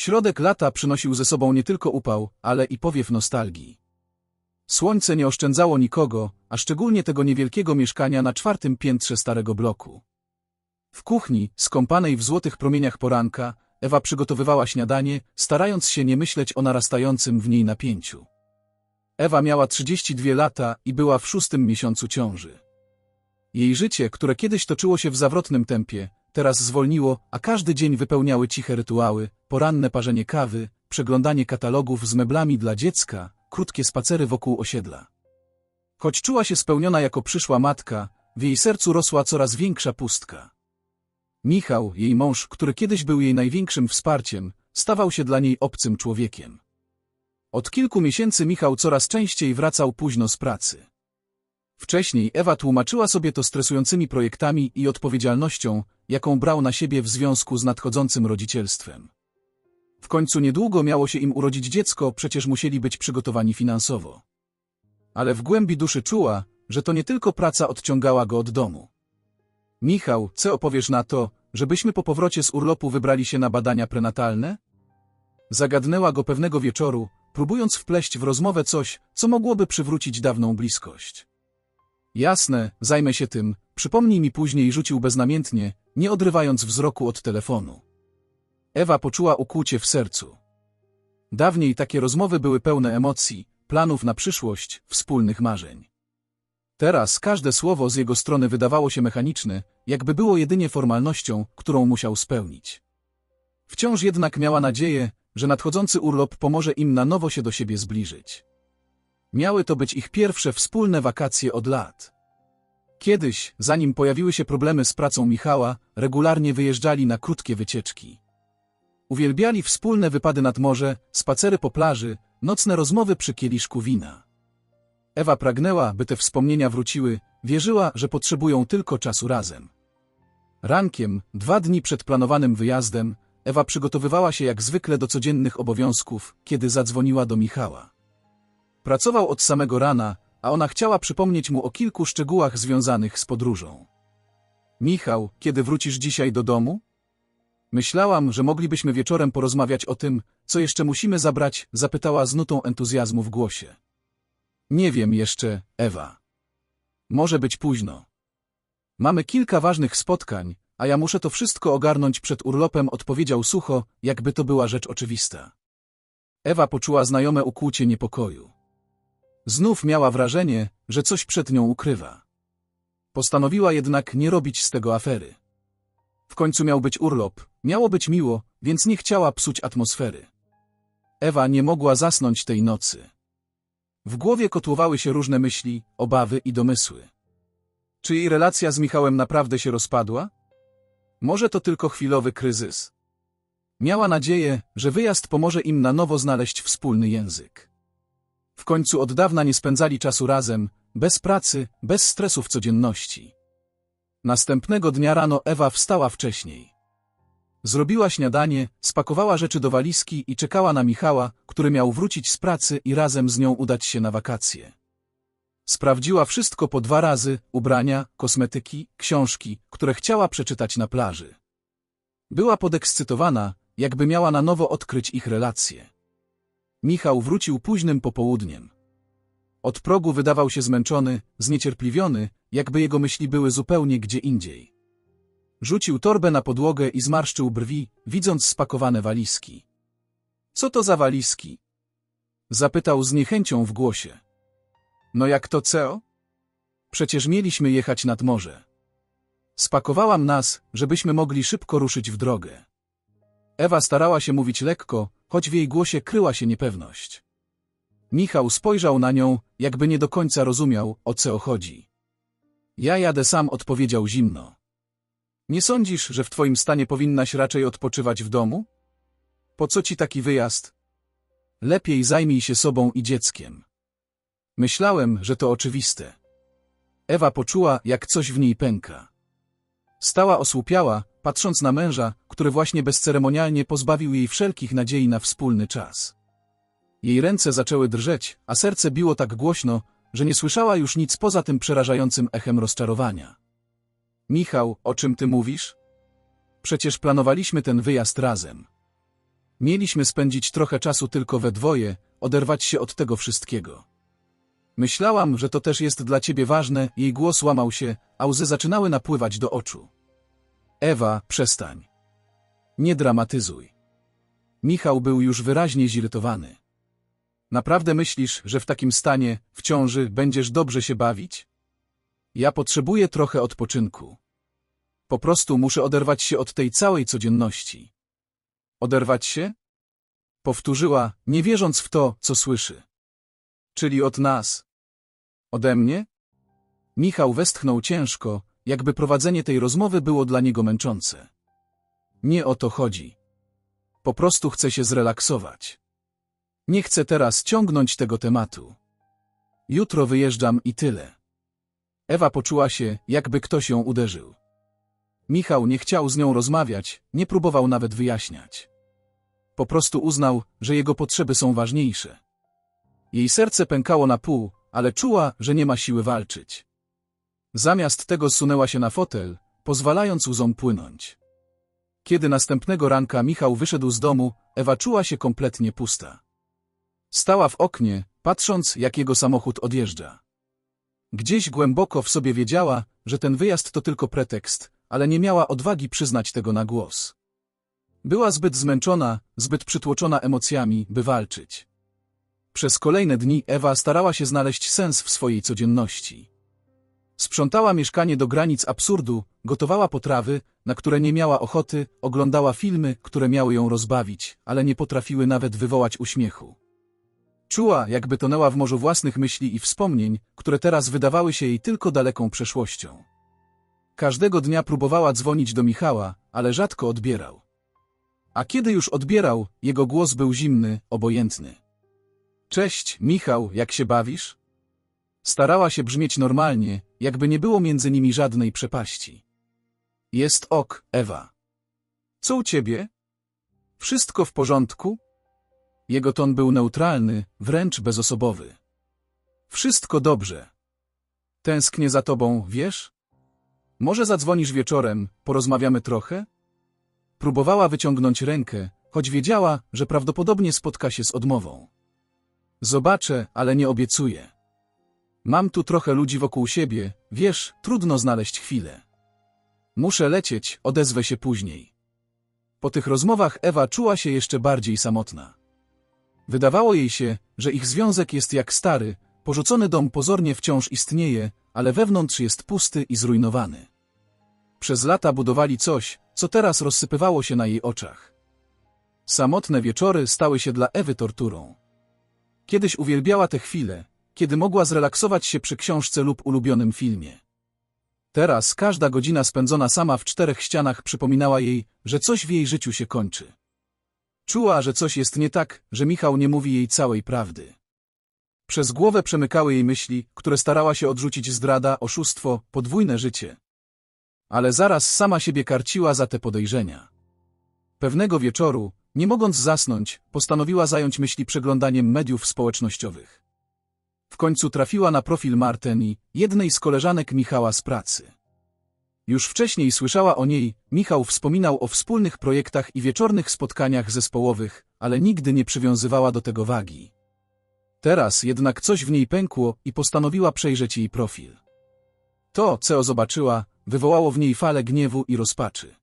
Środek lata przynosił ze sobą nie tylko upał, ale i powiew nostalgii. Słońce nie oszczędzało nikogo, a szczególnie tego niewielkiego mieszkania na czwartym piętrze starego bloku. W kuchni, skąpanej w złotych promieniach poranka, Ewa przygotowywała śniadanie, starając się nie myśleć o narastającym w niej napięciu. Ewa miała 32 lata i była w szóstym miesiącu ciąży. Jej życie, które kiedyś toczyło się w zawrotnym tempie, teraz zwolniło, a każdy dzień wypełniały ciche rytuały, poranne parzenie kawy, przeglądanie katalogów z meblami dla dziecka, krótkie spacery wokół osiedla. Choć czuła się spełniona jako przyszła matka, w jej sercu rosła coraz większa pustka. Michał, jej mąż, który kiedyś był jej największym wsparciem, stawał się dla niej obcym człowiekiem. Od kilku miesięcy Michał coraz częściej wracał późno z pracy. Wcześniej Ewa tłumaczyła sobie to stresującymi projektami i odpowiedzialnością, jaką brał na siebie w związku z nadchodzącym rodzicielstwem. W końcu niedługo miało się im urodzić dziecko, przecież musieli być przygotowani finansowo. Ale w głębi duszy czuła, że to nie tylko praca odciągała go od domu. Michał, co opowiesz na to, żebyśmy po powrocie z urlopu wybrali się na badania prenatalne? Zagadnęła go pewnego wieczoru, próbując wpleść w rozmowę coś, co mogłoby przywrócić dawną bliskość. Jasne, zajmę się tym, przypomnij mi później rzucił beznamiętnie, nie odrywając wzroku od telefonu. Ewa poczuła ukłucie w sercu. Dawniej takie rozmowy były pełne emocji, planów na przyszłość, wspólnych marzeń. Teraz każde słowo z jego strony wydawało się mechaniczne, jakby było jedynie formalnością, którą musiał spełnić. Wciąż jednak miała nadzieję, że nadchodzący urlop pomoże im na nowo się do siebie zbliżyć. Miały to być ich pierwsze wspólne wakacje od lat. Kiedyś, zanim pojawiły się problemy z pracą Michała, regularnie wyjeżdżali na krótkie wycieczki. Uwielbiali wspólne wypady nad morze, spacery po plaży, nocne rozmowy przy kieliszku wina. Ewa pragnęła, by te wspomnienia wróciły, wierzyła, że potrzebują tylko czasu razem. Rankiem, dwa dni przed planowanym wyjazdem, Ewa przygotowywała się jak zwykle do codziennych obowiązków, kiedy zadzwoniła do Michała. Pracował od samego rana, a ona chciała przypomnieć mu o kilku szczegółach związanych z podróżą. Michał, kiedy wrócisz dzisiaj do domu? Myślałam, że moglibyśmy wieczorem porozmawiać o tym, co jeszcze musimy zabrać, zapytała z nutą entuzjazmu w głosie. Nie wiem jeszcze, Ewa. Może być późno. Mamy kilka ważnych spotkań, a ja muszę to wszystko ogarnąć przed urlopem, odpowiedział sucho, jakby to była rzecz oczywista. Ewa poczuła znajome ukłucie niepokoju. Znów miała wrażenie, że coś przed nią ukrywa. Postanowiła jednak nie robić z tego afery. W końcu miał być urlop, miało być miło, więc nie chciała psuć atmosfery. Ewa nie mogła zasnąć tej nocy. W głowie kotłowały się różne myśli, obawy i domysły. Czy jej relacja z Michałem naprawdę się rozpadła? Może to tylko chwilowy kryzys. Miała nadzieję, że wyjazd pomoże im na nowo znaleźć wspólny język. W końcu od dawna nie spędzali czasu razem, bez pracy, bez stresów codzienności. Następnego dnia rano Ewa wstała wcześniej. Zrobiła śniadanie, spakowała rzeczy do walizki i czekała na Michała, który miał wrócić z pracy i razem z nią udać się na wakacje. Sprawdziła wszystko po dwa razy, ubrania, kosmetyki, książki, które chciała przeczytać na plaży. Była podekscytowana, jakby miała na nowo odkryć ich relacje. Michał wrócił późnym popołudniem. Od progu wydawał się zmęczony, zniecierpliwiony, jakby jego myśli były zupełnie gdzie indziej. Rzucił torbę na podłogę i zmarszczył brwi, widząc spakowane walizki. Co to za walizki? Zapytał z niechęcią w głosie. No jak to CEO? Przecież mieliśmy jechać nad morze. Spakowałam nas, żebyśmy mogli szybko ruszyć w drogę. Ewa starała się mówić lekko, choć w jej głosie kryła się niepewność. Michał spojrzał na nią, jakby nie do końca rozumiał, o co chodzi. Ja jadę sam, odpowiedział zimno. Nie sądzisz, że w twoim stanie powinnaś raczej odpoczywać w domu? Po co ci taki wyjazd? Lepiej zajmij się sobą i dzieckiem. Myślałem, że to oczywiste. Ewa poczuła, jak coś w niej pęka. Stała osłupiała, patrząc na męża, który właśnie bezceremonialnie pozbawił jej wszelkich nadziei na wspólny czas. Jej ręce zaczęły drżeć, a serce biło tak głośno, że nie słyszała już nic poza tym przerażającym echem rozczarowania. Michał, o czym ty mówisz? Przecież planowaliśmy ten wyjazd razem. Mieliśmy spędzić trochę czasu tylko we dwoje, oderwać się od tego wszystkiego. Myślałam, że to też jest dla ciebie ważne, jej głos łamał się, a łzy zaczynały napływać do oczu. Ewa, przestań. Nie dramatyzuj. Michał był już wyraźnie zirytowany. Naprawdę myślisz, że w takim stanie, w ciąży, będziesz dobrze się bawić? Ja potrzebuję trochę odpoczynku. Po prostu muszę oderwać się od tej całej codzienności. Oderwać się? Powtórzyła, nie wierząc w to, co słyszy. Czyli od nas. Ode mnie? Michał westchnął ciężko, jakby prowadzenie tej rozmowy było dla niego męczące. Nie o to chodzi. Po prostu chcę się zrelaksować. Nie chcę teraz ciągnąć tego tematu. Jutro wyjeżdżam i tyle. Ewa poczuła się, jakby ktoś ją uderzył. Michał nie chciał z nią rozmawiać, nie próbował nawet wyjaśniać. Po prostu uznał, że jego potrzeby są ważniejsze. Jej serce pękało na pół, ale czuła, że nie ma siły walczyć. Zamiast tego zsunęła się na fotel, pozwalając łzom płynąć. Kiedy następnego ranka Michał wyszedł z domu, Ewa czuła się kompletnie pusta. Stała w oknie, patrząc, jak jego samochód odjeżdża. Gdzieś głęboko w sobie wiedziała, że ten wyjazd to tylko pretekst, ale nie miała odwagi przyznać tego na głos. Była zbyt zmęczona, zbyt przytłoczona emocjami, by walczyć. Przez kolejne dni Ewa starała się znaleźć sens w swojej codzienności. Sprzątała mieszkanie do granic absurdu, gotowała potrawy, na które nie miała ochoty, oglądała filmy, które miały ją rozbawić, ale nie potrafiły nawet wywołać uśmiechu. Czuła, jakby tonęła w morzu własnych myśli i wspomnień, które teraz wydawały się jej tylko daleką przeszłością. Każdego dnia próbowała dzwonić do Michała, ale rzadko odbierał. A kiedy już odbierał, jego głos był zimny, obojętny. Cześć, Michał, jak się bawisz? Starała się brzmieć normalnie, jakby nie było między nimi żadnej przepaści. Jest ok, Ewa. Co u ciebie? Wszystko w porządku? Jego ton był neutralny, wręcz bezosobowy. Wszystko dobrze. Tęsknię za tobą, wiesz? Może zadzwonisz wieczorem, porozmawiamy trochę? Próbowała wyciągnąć rękę, choć wiedziała, że prawdopodobnie spotka się z odmową. Zobaczę, ale nie obiecuję. Mam tu trochę ludzi wokół siebie, wiesz, trudno znaleźć chwilę. Muszę lecieć, odezwę się później. Po tych rozmowach Ewa czuła się jeszcze bardziej samotna. Wydawało jej się, że ich związek jest jak stary, porzucony dom pozornie wciąż istnieje, ale wewnątrz jest pusty i zrujnowany. Przez lata budowali coś, co teraz rozsypywało się na jej oczach. Samotne wieczory stały się dla Ewy torturą. Kiedyś uwielbiała te chwile, kiedy mogła zrelaksować się przy książce lub ulubionym filmie. Teraz każda godzina spędzona sama w czterech ścianach przypominała jej, że coś w jej życiu się kończy. Czuła, że coś jest nie tak, że Michał nie mówi jej całej prawdy. Przez głowę przemykały jej myśli, które starała się odrzucić zdrada, oszustwo, podwójne życie. Ale zaraz sama siebie karciła za te podejrzenia. Pewnego wieczoru, nie mogąc zasnąć, postanowiła zająć myśli przeglądaniem mediów społecznościowych. W końcu trafiła na profil Marteni, jednej z koleżanek Michała z pracy. Już wcześniej słyszała o niej, Michał wspominał o wspólnych projektach i wieczornych spotkaniach zespołowych, ale nigdy nie przywiązywała do tego wagi. Teraz jednak coś w niej pękło i postanowiła przejrzeć jej profil. To, co zobaczyła, wywołało w niej falę gniewu i rozpaczy.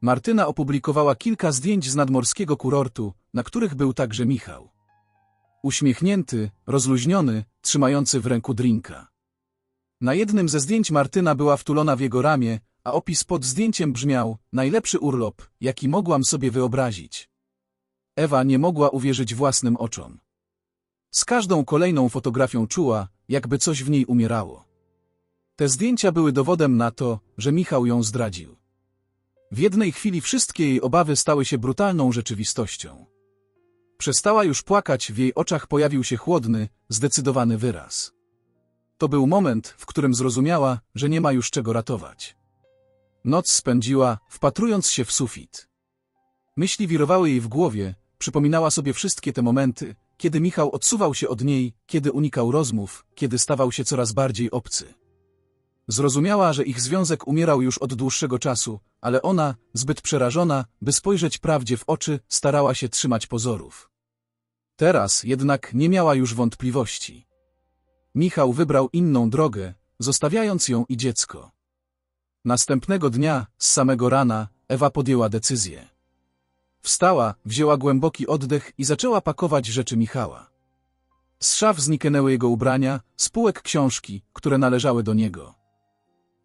Martyna opublikowała kilka zdjęć z nadmorskiego kurortu, na których był także Michał. Uśmiechnięty, rozluźniony, trzymający w ręku drinka. Na jednym ze zdjęć Martyna była wtulona w jego ramię, a opis pod zdjęciem brzmiał najlepszy urlop, jaki mogłam sobie wyobrazić. Ewa nie mogła uwierzyć własnym oczom. Z każdą kolejną fotografią czuła, jakby coś w niej umierało. Te zdjęcia były dowodem na to, że Michał ją zdradził. W jednej chwili wszystkie jej obawy stały się brutalną rzeczywistością. Przestała już płakać, w jej oczach pojawił się chłodny, zdecydowany wyraz. To był moment, w którym zrozumiała, że nie ma już czego ratować. Noc spędziła, wpatrując się w sufit. Myśli wirowały jej w głowie, przypominała sobie wszystkie te momenty, kiedy Michał odsuwał się od niej, kiedy unikał rozmów, kiedy stawał się coraz bardziej obcy. Zrozumiała, że ich związek umierał już od dłuższego czasu, ale ona, zbyt przerażona, by spojrzeć prawdzie w oczy, starała się trzymać pozorów. Teraz jednak nie miała już wątpliwości. Michał wybrał inną drogę, zostawiając ją i dziecko. Następnego dnia, z samego rana, Ewa podjęła decyzję. Wstała, wzięła głęboki oddech i zaczęła pakować rzeczy Michała. Z szaf zniknęły jego ubrania, z półek książki, które należały do niego.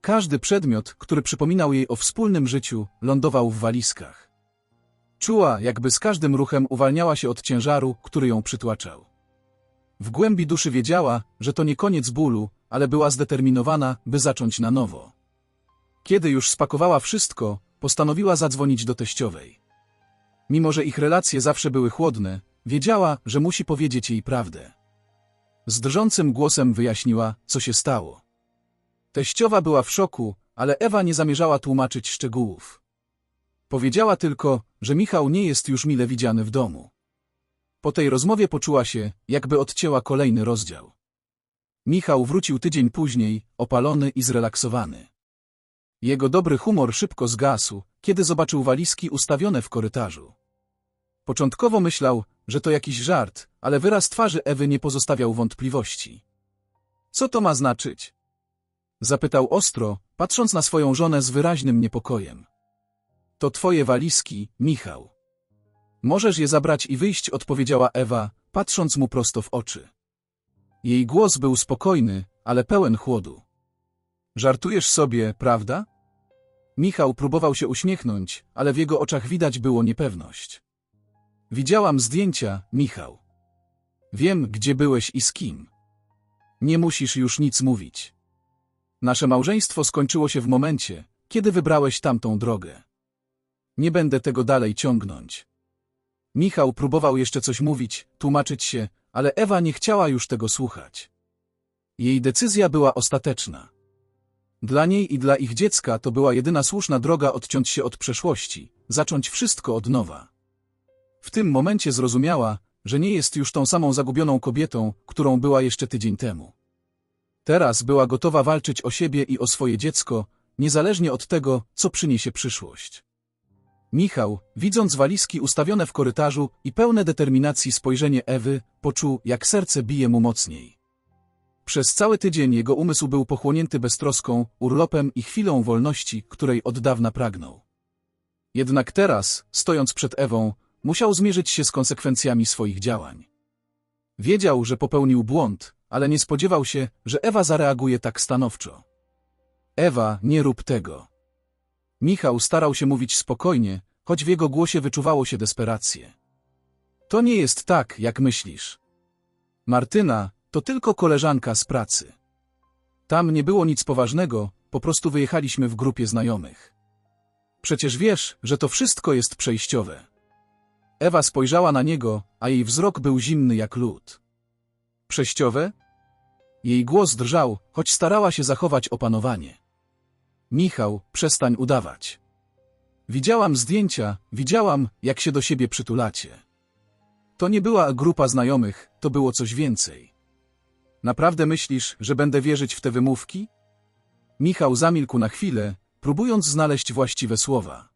Każdy przedmiot, który przypominał jej o wspólnym życiu, lądował w walizkach. Czuła, jakby z każdym ruchem uwalniała się od ciężaru, który ją przytłaczał. W głębi duszy wiedziała, że to nie koniec bólu, ale była zdeterminowana, by zacząć na nowo. Kiedy już spakowała wszystko, postanowiła zadzwonić do teściowej. Mimo, że ich relacje zawsze były chłodne, wiedziała, że musi powiedzieć jej prawdę. Z drżącym głosem wyjaśniła, co się stało. Teściowa była w szoku, ale Ewa nie zamierzała tłumaczyć szczegółów. Powiedziała tylko, że Michał nie jest już mile widziany w domu. Po tej rozmowie poczuła się, jakby odcięła kolejny rozdział. Michał wrócił tydzień później, opalony i zrelaksowany. Jego dobry humor szybko zgasł, kiedy zobaczył walizki ustawione w korytarzu. Początkowo myślał, że to jakiś żart, ale wyraz twarzy Ewy nie pozostawiał wątpliwości. Co to ma znaczyć? Zapytał ostro, patrząc na swoją żonę z wyraźnym niepokojem. To twoje walizki, Michał. Możesz je zabrać i wyjść, odpowiedziała Ewa, patrząc mu prosto w oczy. Jej głos był spokojny, ale pełen chłodu. Żartujesz sobie, prawda? Michał próbował się uśmiechnąć, ale w jego oczach widać było niepewność. Widziałam zdjęcia, Michał. Wiem, gdzie byłeś i z kim. Nie musisz już nic mówić. Nasze małżeństwo skończyło się w momencie, kiedy wybrałeś tamtą drogę. Nie będę tego dalej ciągnąć. Michał próbował jeszcze coś mówić, tłumaczyć się, ale Ewa nie chciała już tego słuchać. Jej decyzja była ostateczna. Dla niej i dla ich dziecka to była jedyna słuszna droga odciąć się od przeszłości, zacząć wszystko od nowa. W tym momencie zrozumiała, że nie jest już tą samą zagubioną kobietą, którą była jeszcze tydzień temu. Teraz była gotowa walczyć o siebie i o swoje dziecko, niezależnie od tego, co przyniesie przyszłość. Michał, widząc walizki ustawione w korytarzu i pełne determinacji spojrzenie Ewy, poczuł, jak serce bije mu mocniej. Przez cały tydzień jego umysł był pochłonięty beztroską, urlopem i chwilą wolności, której od dawna pragnął. Jednak teraz, stojąc przed Ewą, musiał zmierzyć się z konsekwencjami swoich działań. Wiedział, że popełnił błąd, ale nie spodziewał się, że Ewa zareaguje tak stanowczo. Ewa, nie rób tego. Michał starał się mówić spokojnie, choć w jego głosie wyczuwało się desperację. To nie jest tak, jak myślisz. Martyna to tylko koleżanka z pracy. Tam nie było nic poważnego, po prostu wyjechaliśmy w grupie znajomych. Przecież wiesz, że to wszystko jest przejściowe. Ewa spojrzała na niego, a jej wzrok był zimny jak lód. Przejściowe? Jej głos drżał, choć starała się zachować opanowanie. Michał, przestań udawać. Widziałam zdjęcia, widziałam, jak się do siebie przytulacie. To nie była grupa znajomych, to było coś więcej. Naprawdę myślisz, że będę wierzyć w te wymówki? Michał zamilkł na chwilę, próbując znaleźć właściwe słowa.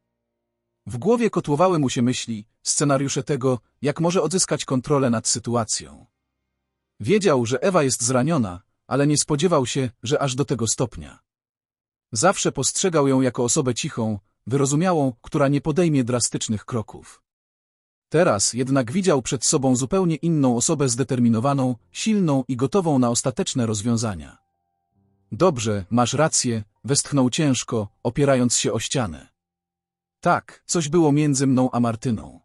W głowie kotłowały mu się myśli, scenariusze tego, jak może odzyskać kontrolę nad sytuacją. Wiedział, że Ewa jest zraniona, ale nie spodziewał się, że aż do tego stopnia. Zawsze postrzegał ją jako osobę cichą, wyrozumiałą, która nie podejmie drastycznych kroków. Teraz jednak widział przed sobą zupełnie inną osobę zdeterminowaną, silną i gotową na ostateczne rozwiązania. Dobrze, masz rację, westchnął ciężko, opierając się o ścianę. Tak, coś było między mną a Martyną.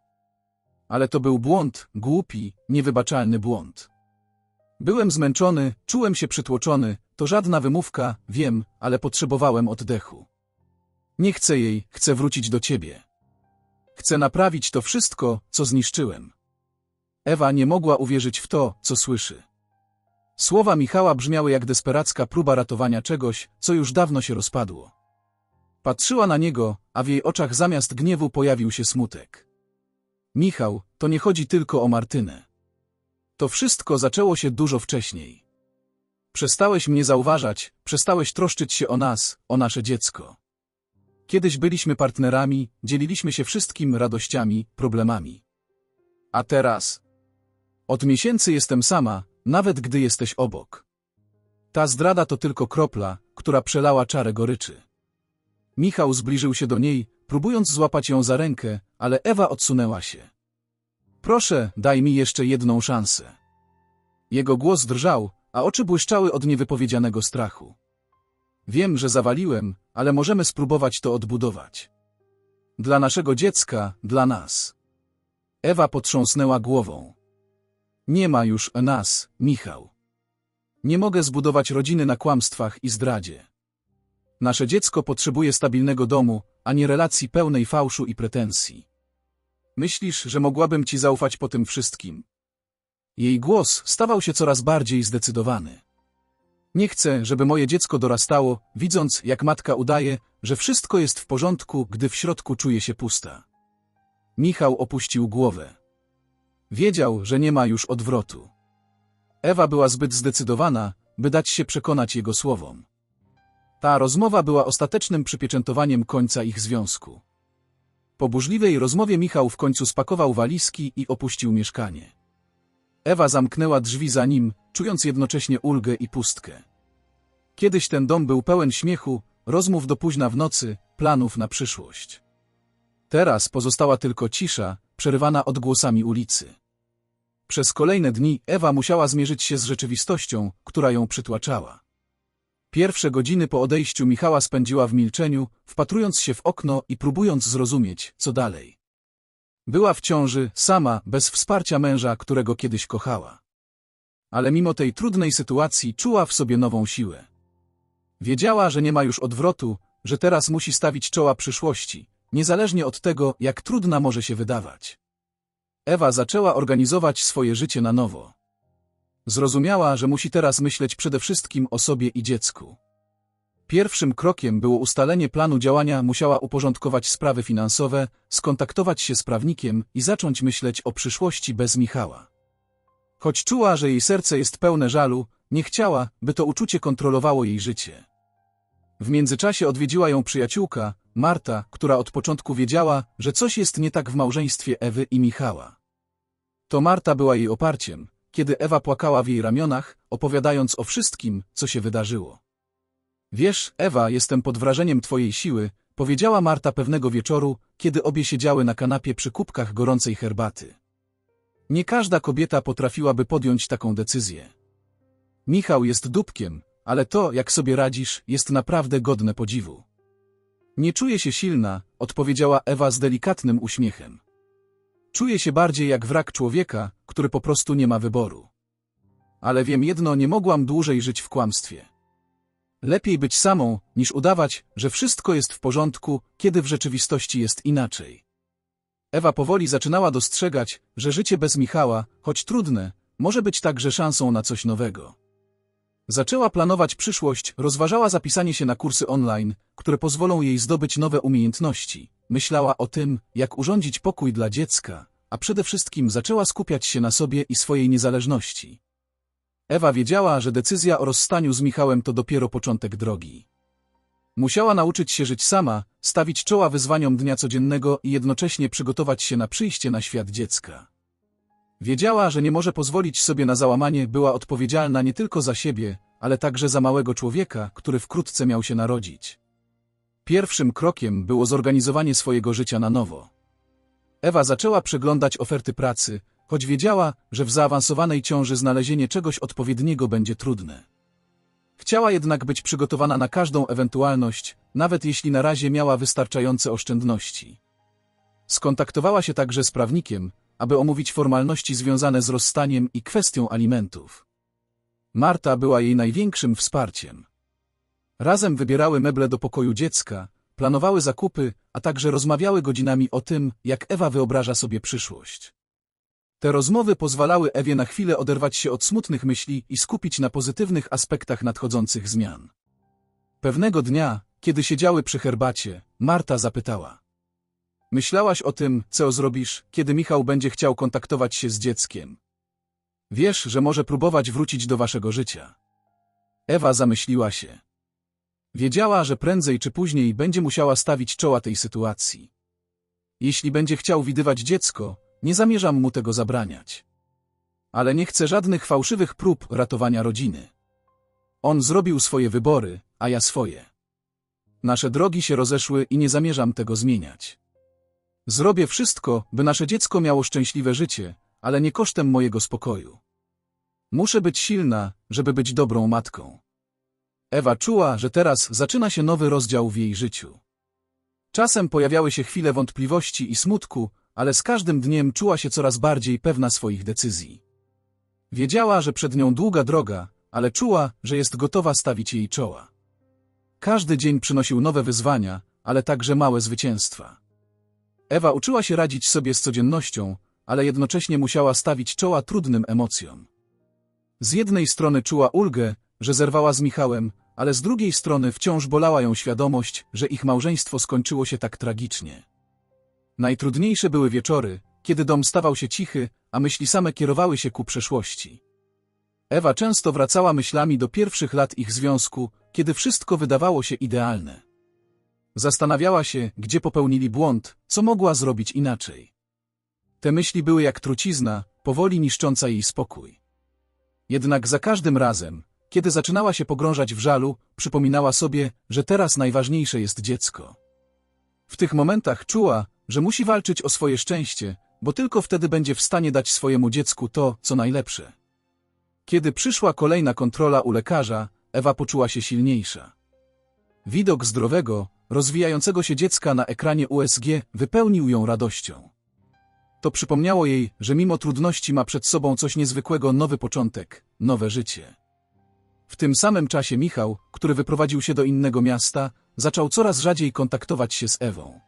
Ale to był błąd, głupi, niewybaczalny błąd. Byłem zmęczony, czułem się przytłoczony, to żadna wymówka, wiem, ale potrzebowałem oddechu. Nie chcę jej, chcę wrócić do ciebie. Chcę naprawić to wszystko, co zniszczyłem. Ewa nie mogła uwierzyć w to, co słyszy. Słowa Michała brzmiały jak desperacka próba ratowania czegoś, co już dawno się rozpadło. Patrzyła na niego, a w jej oczach zamiast gniewu pojawił się smutek. Michał, to nie chodzi tylko o Martynę. To wszystko zaczęło się dużo wcześniej. Przestałeś mnie zauważać, przestałeś troszczyć się o nas, o nasze dziecko. Kiedyś byliśmy partnerami, dzieliliśmy się wszystkim radościami, problemami. A teraz? Od miesięcy jestem sama, nawet gdy jesteś obok. Ta zdrada to tylko kropla, która przelała czarę goryczy. Michał zbliżył się do niej, próbując złapać ją za rękę, ale Ewa odsunęła się. Proszę, daj mi jeszcze jedną szansę. Jego głos drżał, a oczy błyszczały od niewypowiedzianego strachu. Wiem, że zawaliłem, ale możemy spróbować to odbudować. Dla naszego dziecka, dla nas. Ewa potrząsnęła głową. Nie ma już nas, Michał. Nie mogę zbudować rodziny na kłamstwach i zdradzie. Nasze dziecko potrzebuje stabilnego domu, a nie relacji pełnej fałszu i pretensji. Myślisz, że mogłabym ci zaufać po tym wszystkim? Jej głos stawał się coraz bardziej zdecydowany. Nie chcę, żeby moje dziecko dorastało, widząc, jak matka udaje, że wszystko jest w porządku, gdy w środku czuje się pusta. Michał opuścił głowę. Wiedział, że nie ma już odwrotu. Ewa była zbyt zdecydowana, by dać się przekonać jego słowom. Ta rozmowa była ostatecznym przypieczętowaniem końca ich związku. Po burzliwej rozmowie Michał w końcu spakował walizki i opuścił mieszkanie. Ewa zamknęła drzwi za nim, czując jednocześnie ulgę i pustkę. Kiedyś ten dom był pełen śmiechu, rozmów do późna w nocy, planów na przyszłość. Teraz pozostała tylko cisza, przerywana odgłosami ulicy. Przez kolejne dni Ewa musiała zmierzyć się z rzeczywistością, która ją przytłaczała. Pierwsze godziny po odejściu Michała spędziła w milczeniu, wpatrując się w okno i próbując zrozumieć, co dalej. Była w ciąży, sama, bez wsparcia męża, którego kiedyś kochała. Ale mimo tej trudnej sytuacji czuła w sobie nową siłę. Wiedziała, że nie ma już odwrotu, że teraz musi stawić czoła przyszłości, niezależnie od tego, jak trudna może się wydawać. Ewa zaczęła organizować swoje życie na nowo. Zrozumiała, że musi teraz myśleć przede wszystkim o sobie i dziecku. Pierwszym krokiem było ustalenie planu działania, musiała uporządkować sprawy finansowe, skontaktować się z prawnikiem i zacząć myśleć o przyszłości bez Michała. Choć czuła, że jej serce jest pełne żalu, nie chciała, by to uczucie kontrolowało jej życie. W międzyczasie odwiedziła ją przyjaciółka, Marta, która od początku wiedziała, że coś jest nie tak w małżeństwie Ewy i Michała. To Marta była jej oparciem, kiedy Ewa płakała w jej ramionach, opowiadając o wszystkim, co się wydarzyło. Wiesz, Ewa, jestem pod wrażeniem twojej siły, powiedziała Marta pewnego wieczoru, kiedy obie siedziały na kanapie przy kubkach gorącej herbaty. Nie każda kobieta potrafiłaby podjąć taką decyzję. Michał jest dupkiem, ale to, jak sobie radzisz, jest naprawdę godne podziwu. Nie czuję się silna, odpowiedziała Ewa z delikatnym uśmiechem. Czuję się bardziej jak wrak człowieka, który po prostu nie ma wyboru. Ale wiem jedno, nie mogłam dłużej żyć w kłamstwie. Lepiej być samą, niż udawać, że wszystko jest w porządku, kiedy w rzeczywistości jest inaczej. Ewa powoli zaczynała dostrzegać, że życie bez Michała, choć trudne, może być także szansą na coś nowego. Zaczęła planować przyszłość, rozważała zapisanie się na kursy online, które pozwolą jej zdobyć nowe umiejętności. Myślała o tym, jak urządzić pokój dla dziecka, a przede wszystkim zaczęła skupiać się na sobie i swojej niezależności. Ewa wiedziała, że decyzja o rozstaniu z Michałem to dopiero początek drogi. Musiała nauczyć się żyć sama, stawić czoła wyzwaniom dnia codziennego i jednocześnie przygotować się na przyjście na świat dziecka. Wiedziała, że nie może pozwolić sobie na załamanie, była odpowiedzialna nie tylko za siebie, ale także za małego człowieka, który wkrótce miał się narodzić. Pierwszym krokiem było zorganizowanie swojego życia na nowo. Ewa zaczęła przeglądać oferty pracy, choć wiedziała, że w zaawansowanej ciąży znalezienie czegoś odpowiedniego będzie trudne. Chciała jednak być przygotowana na każdą ewentualność, nawet jeśli na razie miała wystarczające oszczędności. Skontaktowała się także z prawnikiem, aby omówić formalności związane z rozstaniem i kwestią alimentów. Marta była jej największym wsparciem. Razem wybierały meble do pokoju dziecka, planowały zakupy, a także rozmawiały godzinami o tym, jak Ewa wyobraża sobie przyszłość. Te rozmowy pozwalały Ewie na chwilę oderwać się od smutnych myśli i skupić na pozytywnych aspektach nadchodzących zmian. Pewnego dnia, kiedy siedziały przy herbacie, Marta zapytała. Myślałaś o tym, co zrobisz, kiedy Michał będzie chciał kontaktować się z dzieckiem. Wiesz, że może próbować wrócić do waszego życia. Ewa zamyśliła się. Wiedziała, że prędzej czy później będzie musiała stawić czoła tej sytuacji. Jeśli będzie chciał widywać dziecko, nie zamierzam mu tego zabraniać. Ale nie chcę żadnych fałszywych prób ratowania rodziny. On zrobił swoje wybory, a ja swoje. Nasze drogi się rozeszły i nie zamierzam tego zmieniać. Zrobię wszystko, by nasze dziecko miało szczęśliwe życie, ale nie kosztem mojego spokoju. Muszę być silna, żeby być dobrą matką. Ewa czuła, że teraz zaczyna się nowy rozdział w jej życiu. Czasem pojawiały się chwile wątpliwości i smutku, ale z każdym dniem czuła się coraz bardziej pewna swoich decyzji. Wiedziała, że przed nią długa droga, ale czuła, że jest gotowa stawić jej czoła. Każdy dzień przynosił nowe wyzwania, ale także małe zwycięstwa. Ewa uczyła się radzić sobie z codziennością, ale jednocześnie musiała stawić czoła trudnym emocjom. Z jednej strony czuła ulgę, że zerwała z Michałem, ale z drugiej strony wciąż bolała ją świadomość, że ich małżeństwo skończyło się tak tragicznie. Najtrudniejsze były wieczory, kiedy dom stawał się cichy, a myśli same kierowały się ku przeszłości. Ewa często wracała myślami do pierwszych lat ich związku, kiedy wszystko wydawało się idealne. Zastanawiała się, gdzie popełnili błąd, co mogła zrobić inaczej. Te myśli były jak trucizna, powoli niszcząca jej spokój. Jednak za każdym razem, kiedy zaczynała się pogrążać w żalu, przypominała sobie, że teraz najważniejsze jest dziecko. W tych momentach czuła, że musi walczyć o swoje szczęście, bo tylko wtedy będzie w stanie dać swojemu dziecku to, co najlepsze. Kiedy przyszła kolejna kontrola u lekarza, Ewa poczuła się silniejsza. Widok zdrowego, rozwijającego się dziecka na ekranie USG wypełnił ją radością. To przypomniało jej, że mimo trudności ma przed sobą coś niezwykłego, nowy początek, nowe życie. W tym samym czasie Michał, który wyprowadził się do innego miasta, zaczął coraz rzadziej kontaktować się z Ewą.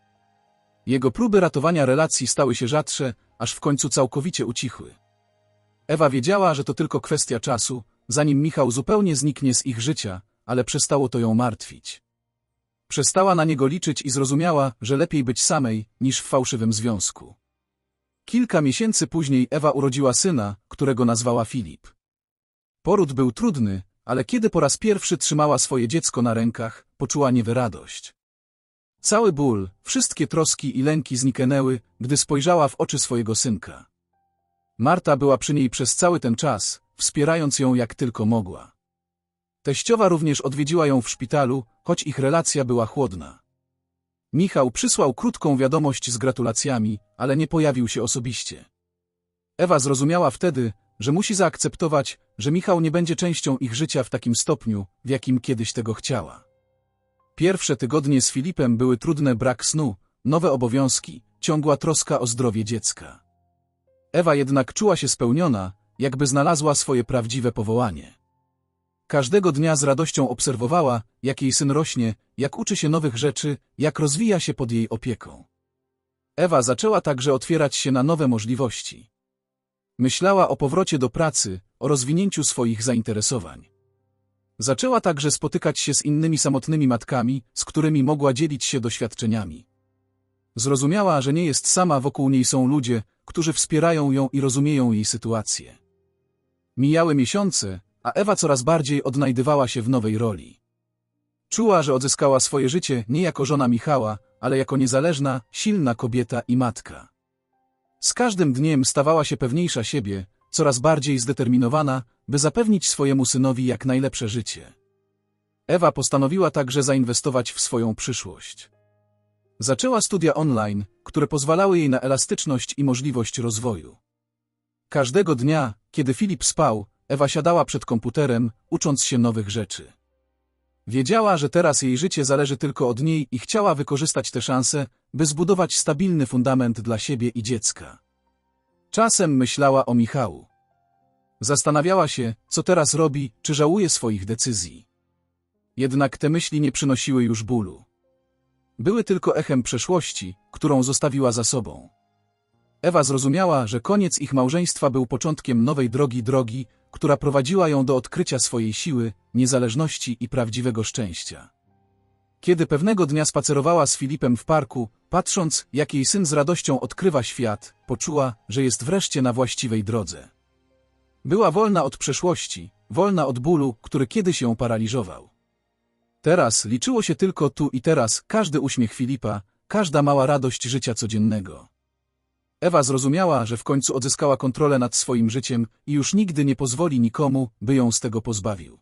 Jego próby ratowania relacji stały się rzadsze, aż w końcu całkowicie ucichły. Ewa wiedziała, że to tylko kwestia czasu, zanim Michał zupełnie zniknie z ich życia, ale przestało to ją martwić. Przestała na niego liczyć i zrozumiała, że lepiej być samej, niż w fałszywym związku. Kilka miesięcy później Ewa urodziła syna, którego nazwała Filip. Poród był trudny, ale kiedy po raz pierwszy trzymała swoje dziecko na rękach, poczuła niewyradość. Cały ból, wszystkie troski i lęki zniknęły, gdy spojrzała w oczy swojego synka. Marta była przy niej przez cały ten czas, wspierając ją jak tylko mogła. Teściowa również odwiedziła ją w szpitalu, choć ich relacja była chłodna. Michał przysłał krótką wiadomość z gratulacjami, ale nie pojawił się osobiście. Ewa zrozumiała wtedy, że musi zaakceptować, że Michał nie będzie częścią ich życia w takim stopniu, w jakim kiedyś tego chciała. Pierwsze tygodnie z Filipem były trudne brak snu, nowe obowiązki, ciągła troska o zdrowie dziecka. Ewa jednak czuła się spełniona, jakby znalazła swoje prawdziwe powołanie. Każdego dnia z radością obserwowała, jak jej syn rośnie, jak uczy się nowych rzeczy, jak rozwija się pod jej opieką. Ewa zaczęła także otwierać się na nowe możliwości. Myślała o powrocie do pracy, o rozwinięciu swoich zainteresowań. Zaczęła także spotykać się z innymi samotnymi matkami, z którymi mogła dzielić się doświadczeniami. Zrozumiała, że nie jest sama, wokół niej są ludzie, którzy wspierają ją i rozumieją jej sytuację. Mijały miesiące, a Ewa coraz bardziej odnajdywała się w nowej roli. Czuła, że odzyskała swoje życie nie jako żona Michała, ale jako niezależna, silna kobieta i matka. Z każdym dniem stawała się pewniejsza siebie, coraz bardziej zdeterminowana, by zapewnić swojemu synowi jak najlepsze życie. Ewa postanowiła także zainwestować w swoją przyszłość. Zaczęła studia online, które pozwalały jej na elastyczność i możliwość rozwoju. Każdego dnia, kiedy Filip spał, Ewa siadała przed komputerem, ucząc się nowych rzeczy. Wiedziała, że teraz jej życie zależy tylko od niej i chciała wykorzystać tę szansę, by zbudować stabilny fundament dla siebie i dziecka. Czasem myślała o Michału. Zastanawiała się, co teraz robi, czy żałuje swoich decyzji. Jednak te myśli nie przynosiły już bólu. Były tylko echem przeszłości, którą zostawiła za sobą. Ewa zrozumiała, że koniec ich małżeństwa był początkiem nowej drogi drogi, która prowadziła ją do odkrycia swojej siły, niezależności i prawdziwego szczęścia. Kiedy pewnego dnia spacerowała z Filipem w parku, patrząc, jak jej syn z radością odkrywa świat, poczuła, że jest wreszcie na właściwej drodze. Była wolna od przeszłości, wolna od bólu, który kiedyś ją paraliżował. Teraz liczyło się tylko tu i teraz każdy uśmiech Filipa, każda mała radość życia codziennego. Ewa zrozumiała, że w końcu odzyskała kontrolę nad swoim życiem i już nigdy nie pozwoli nikomu, by ją z tego pozbawił.